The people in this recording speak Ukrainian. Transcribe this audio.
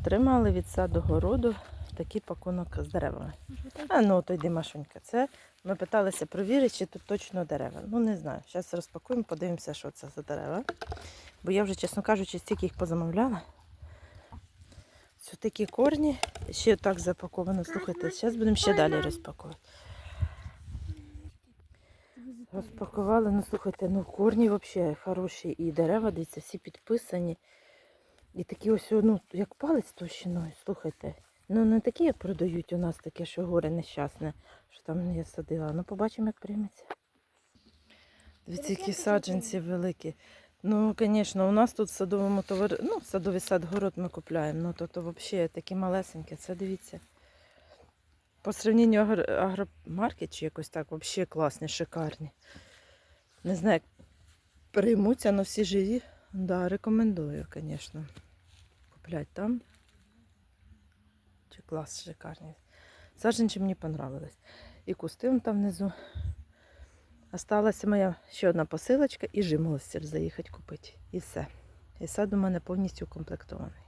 Отримали від саду городу такий пакунок з деревами. А ну то йди, Машенька. Це ми питалися провірити, чи тут точно дерева. Ну не знаю. Зараз розпакуємо, подивимося, що це за дерева. Бо я вже, чесно кажучи, стільки їх позамовляла. Це такі корні, ще так запаковано. Слухайте, зараз будемо ще далі розпаковувати. Розпакували, ну слухайте, ну корні взагалі хороші і дерева, дивіться, всі підписані. І такі ось, ну, як палець товщиною, слухайте. Ну не такі, як продають у нас таке, що горе нещасне, що там я садила. Ну побачимо, як прийметься. Дивіться, які саджанці великі. Ну, звісно, у нас тут в садовому товар... ну, садовий сад город ми купляємо. Ну, то, то взагалі такі малесенькі. Це дивіться. По сравненню агр... агромаркет чи якось так, взагалі класні, шикарні. Не знаю, як приймуться, але всі живі. Да, рекомендую, звісно. Куплять там. Чи клас шикарний. Саджанці мені понравились. І кусти вон там внизу. Осталася моя ще одна посилочка і жимолостер заїхати купити. І все. І сад у мене повністю укомплектований.